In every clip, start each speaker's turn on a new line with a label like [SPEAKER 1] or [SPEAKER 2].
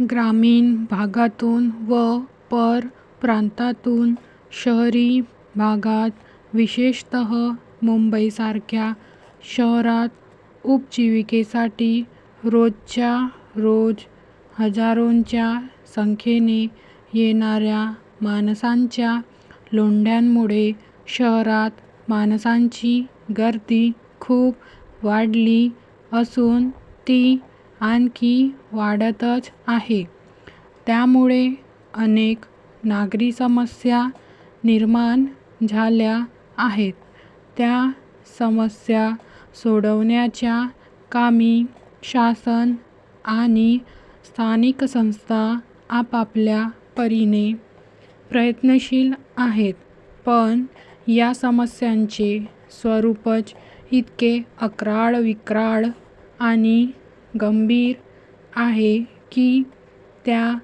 [SPEAKER 1] ग्रामीण भागातून व परप्रांतातून शहरी भागात विशेषतः मुंबईसारख्या शहरात उपजीविकेसाठी रोजच्या रोज हजारोंच्या संख्येने येणाऱ्या माणसांच्या लोंढ्यांमुळे शहरात माणसांची गर्दी खूप वाढली असून ती आणखी वाढतच आहे. त्यामुळे अनेक नागरी समस्या निर्माण झाल्या आहेत. त्या समस्या सोडवण्याच्या कामी शासन आणि स्थानिक संस्था आपापल्या परीने प्रयत्नशील आहेत. पण या समस्यांचे स्वरूपच इतके अक्राळ विक्राळ आणि गंभीर आहे की त्या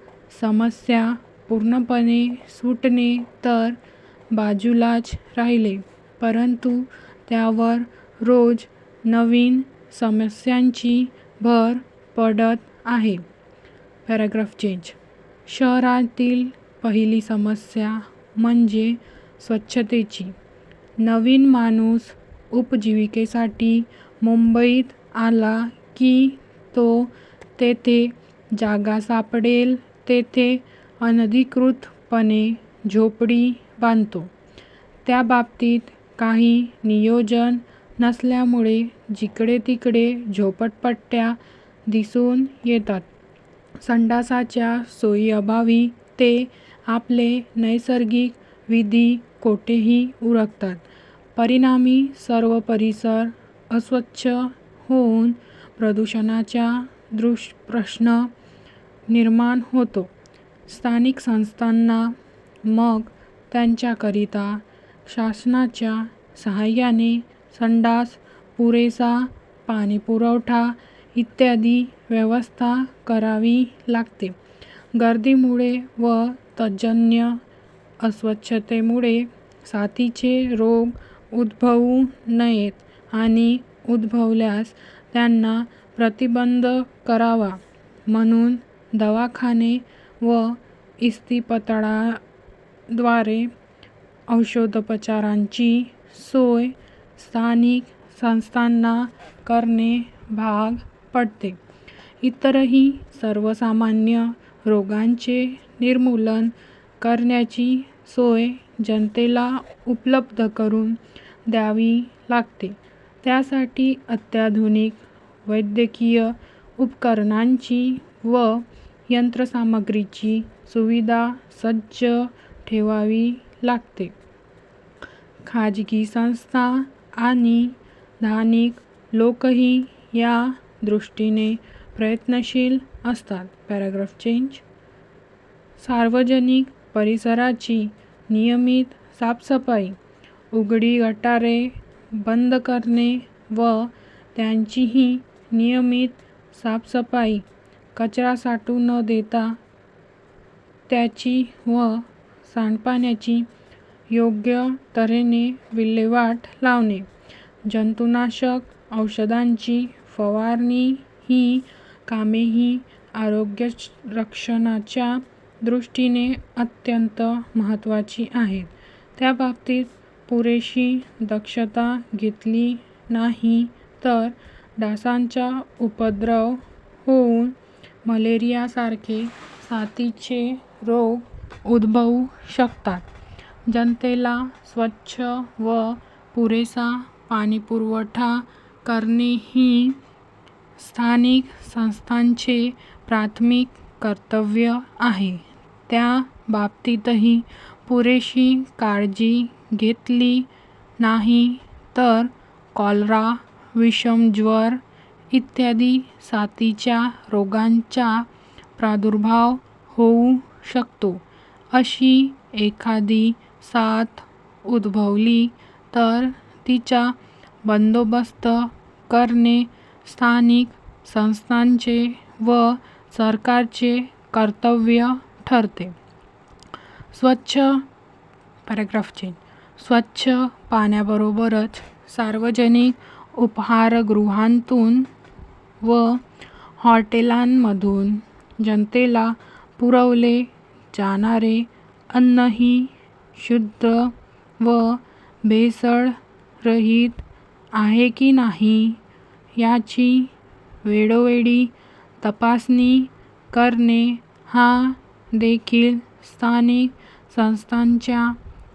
[SPEAKER 1] समस्या पूर्णपणे सुटणे तर बाजूलाच राहिले परंतु त्यावर रोज नवीन समस्यांची भर पडत आहे. पॅराग्राफ चेंज शहरातील पहिली समस्या म्हणजे स्वच्छतेची. नवीन माणूस उपजीविकेसाठी मुंबईत आला की तो तेथे जागा सापडेल तेथे अनधिकृतपणे झोपडी बांधतो. त्या बाबतीत काही नियोजन नसल्यामुळे जिकडे-तिकडे झोपडपट्ट्या दिसून येतात. संडासाच्या सोयीअभावी ते आपले नैसर्गिक विधी कोठेही उरकतात. परिणामी सर्व परिसर अस्वच्छ होऊन प्रदूषणाच्या दृश प्रश्न निर्माण होतो. स्थानिक संस्थांना मग त्यांच्याकरिता शासनाच्या सहाय्याने संडास, पुरेसा पाणीपुरवठा इत्यादी व्यवस्था करावी लागते. गर्दीमुळे व तज्जन्य अस्वच्छतेमुळे साथीचे रोग उद्भवू नयेत आणि उद्भवल्यास त्यांना प्रतिबंध करावा म्हणून दवाखाने व इस्तीपतळाद्वारे औषधोपचारांची सोय स्थानिक संस्थांना करणे भाग पडते. इतरही सर्वसामान्य रोगांचे निर्मूलन करण्याची सोय जनतेला उपलब्ध करून द्यावी लागते. त्यासाठी अत्याधुनिक वैद्यकीय उपकरणांची व यंत्रसामग्रीची सुविधा सज्ज ठेवावी लागते. खाजगी संस्था आणि स्थानिक लोकही या दृष्टीने प्रयत्नशील असतात. पॅराग्राफ चेंज सार्वजनिक परिसराची नियमित साफसफाई, उघडी गटारे बंद करणे व त्यांचीही नियमित साफसफाई, कचरा साठू न देता त्याची व सांडपाण्याची योग्य तऱ्हेने विल्हेवाट लावणे, जंतुनाशक औषधांची फवारणी ही कामेही आरोग्य रक्षणाच्या दृष्टीने अत्यंत महत्त्वाची आहेत. त्याबाबतीत पुरेशी दक्षता घेतली नाही तर डासांचा उपद्रव होऊन मलेरियासारखे साथीचे रोग उद्भवू शकतात. जनतेला स्वच्छ व पुरेसा पाणीपुरवठा करणे ही स्थानिक संस्थांचे प्राथमिक कर्तव्य आहे. त्या बाबतीतही पुरेशी काळजी घेतली नाही तर कॉलरा, विषमज्वर इत्यादी साथीच्या रोगांचा प्रादुर्भाव होऊ शकतो. अशी एखादी साथ उद्भवली तर तिचा बंदोबस्त करणे स्थानिक संस्थांचे व सरकारचे कर्तव्य ठरते. स्वच्छ पॅरेग्राफ चेंज स्वच्छ पाण्याबरोबरच सार्वजनिक उपहारगृहांतून व हॉटेलांमधून जनतेला पुरवले जाणारे अन्नही शुद्ध व भेसळरहित आहे की नाही याची वेळोवेळी तपासणी करणे हा देखील स्थानिक संस्थांच्या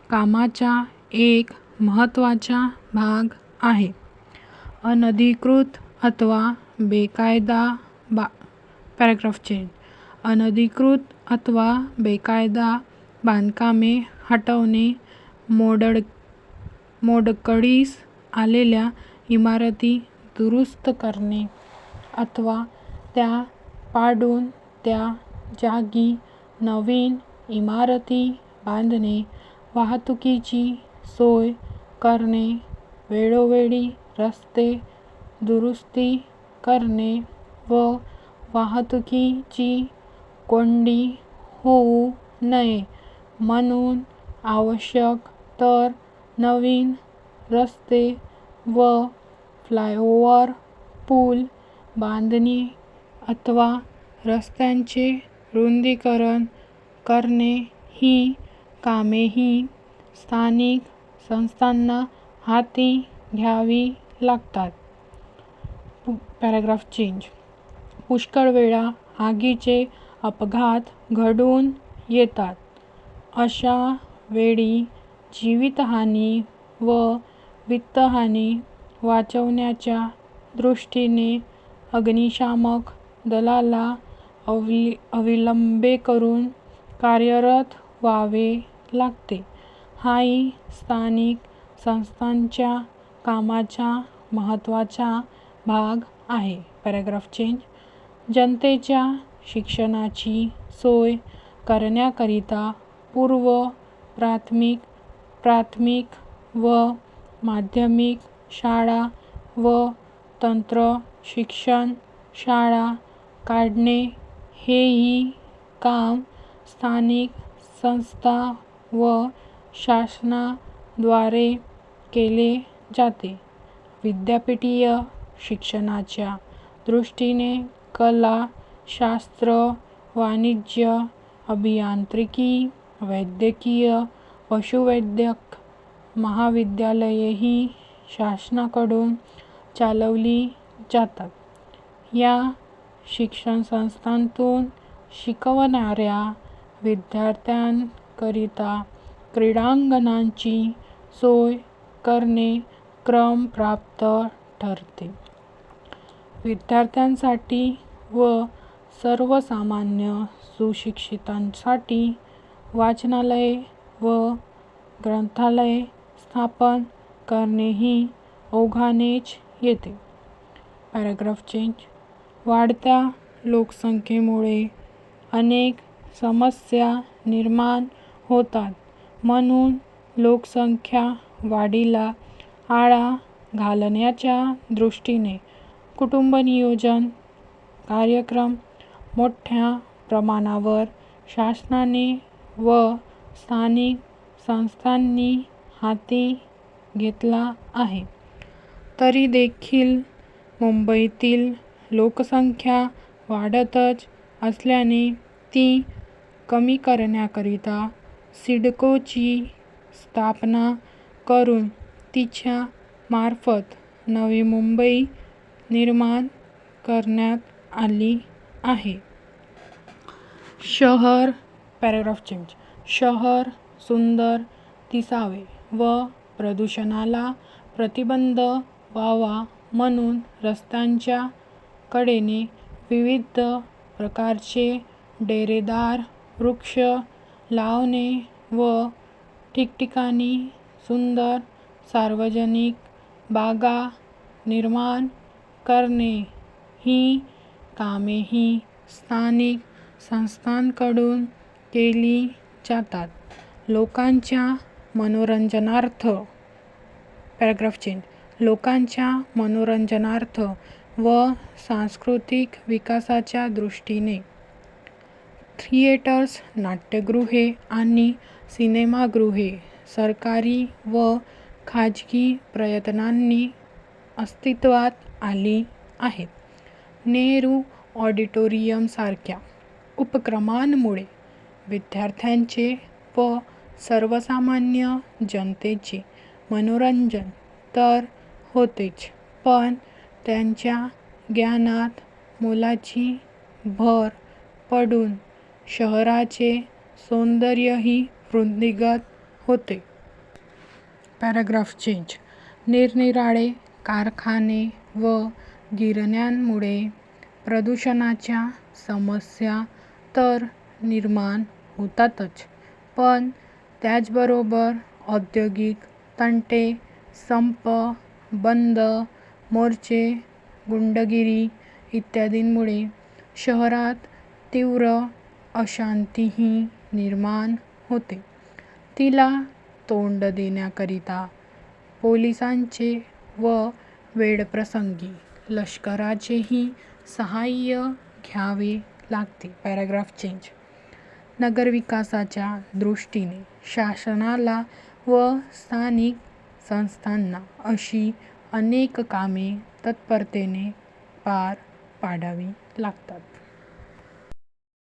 [SPEAKER 1] कामाचा एक महत्त्वाचा भाग आहे. अनधिकृत अथवा बेकायदा बा पॅराग्राफ चेंज अनधिकृत अथवा बेकायदा बांधकामे हटवणे, मोडड मोडकळीस आलेल्या इमारती दुरुस्त करणे अथवा त्या पाडून त्या जागी नवीन इमारती बांधणे, वाहतुकीची सोय करणे, वेळोवेळी रस्ते दुरुस्ती करणे व वाहतुकीची कोंडी होऊ नये म्हणून आवश्यक तर नवीन रस्ते व फ्लायओव्हर, पूल बांधणी अथवा रस्त्यांचे रुंदीकरण करणे ही कामेही स्थानिक संस्थांना हाती घ्यावी. लागतात. पॅराग्राफ चेंज पुष्कळ वेळा आगीचे अपघात घडून येतात. अशा वेळी जीवितहानी व वित्तहानी वाचवण्याच्या दृष्टीने अग्निशामक दलाला अवलि अविलंबेकरून कार्यरत व्हावे लागते. हाही स्थानिक संस्थांच्या कामाचा महत्त्वाचा भाग आहे. पॅराग्राफ चेंज जनतेच्या शिक्षणाची सोय करण्याकरिता पूर्व प्राथमिक, प्राथमिक व माध्यमिक शाळा व तंत्र शिक्षण शाळा काढणे हेही काम स्थानिक संस्था व शासनाद्वारे केले जाते. विद्यापीठीय शिक्षणाच्या दृष्टीने कला, शास्त्र, वाणिज्य, अभियांत्रिकी, वैद्यकीय, पशुवैद्यक महाविद्यालयेही शासनाकडून चालवली जातात. या शिक्षण संस्थांतून शिकवणाऱ्या विद्यार्थ्यांकरिता क्रीडांगणांची सोय करणे क्रम प्राप्त ठरते. विद्यार्थ्यांसाठी व सर्वसामान्य सुशिक्षितांसाठी वाचनालये व ग्रंथालये स्थापन करणेही ओघानेच येते. पॅराग्राफ चेंज वाढत्या लोकसंख्येमुळे अनेक समस्या निर्माण होतात. म्हणून लोकसंख्या वाढीला आळा घालण्याच्या दृष्टीने कुटुंबनियोजन कार्यक्रम मोठ्या प्रमाणावर शासनाने व स्थानिक संस्थांनी हाती घेतला आहे. तरी देखील मुंबईतील लोकसंख्या वाढतच असल्याने ती कमी करण्याकरिता सिडकोची स्थापना करून तिच्या मार्फत नवी मुंबई निर्माण करण्यात आली आहे. शहर पॅराग्राफ चेंज शहर सुंदर दिसावे व प्रदूषणाला प्रतिबंध व्हावा म्हणून रस्त्यांच्या कडेने विविध प्रकारचे डेरेदार वृक्ष लावणे व ठिकठिकाणी सुंदर सार्वजनिक बागा निर्माण करणे ही कामेही स्थानिक संस्थांकडून केली जातात. लोकांच्या मनोरंजनार्थ पॅराग्राफ चेंज लोकांच्या मनोरंजनार्थ व सांस्कृतिक विकासाच्या दृष्टीने थिएटर्स, नाट्यगृहे आणि सिनेमागृहे सरकारी व खाजगी प्रयत्नांनी अस्तित्वात आली आहेत. नेहरू ऑडिटोरियमसारख्या उपक्रमांमुळे विद्यार्थ्यांचे व सर्वसामान्य जनतेचे मनोरंजन तर होतेच पण त्यांच्या ज्ञानात मोलाची भर पडून शहराचे सौंदर्यही वृद्धिंगत होते. पॅराग्राफ चेंज निरनिराळे कारखाने व गिरण्यांमुळे प्रदूषणाच्या समस्या तर निर्माण होतातच पण त्याचबरोबर औद्योगिक तंटे, संप, बंद, मोर्चे, गुंडगिरी इत्यादींमुळे शहरात तीव्र अशांतीही निर्माण होते. तिला तोंड देण्याकरिता पोलिसांचे व वेळप्रसंगी लष्कराचेही सहाय्य घ्यावे लागते. पॅराग्राफ चेंज नगरविकासाच्या दृष्टीने शासनाला व स्थानिक संस्थांना अशी अनेक कामे तत्परतेने पार पाडावी लागतात.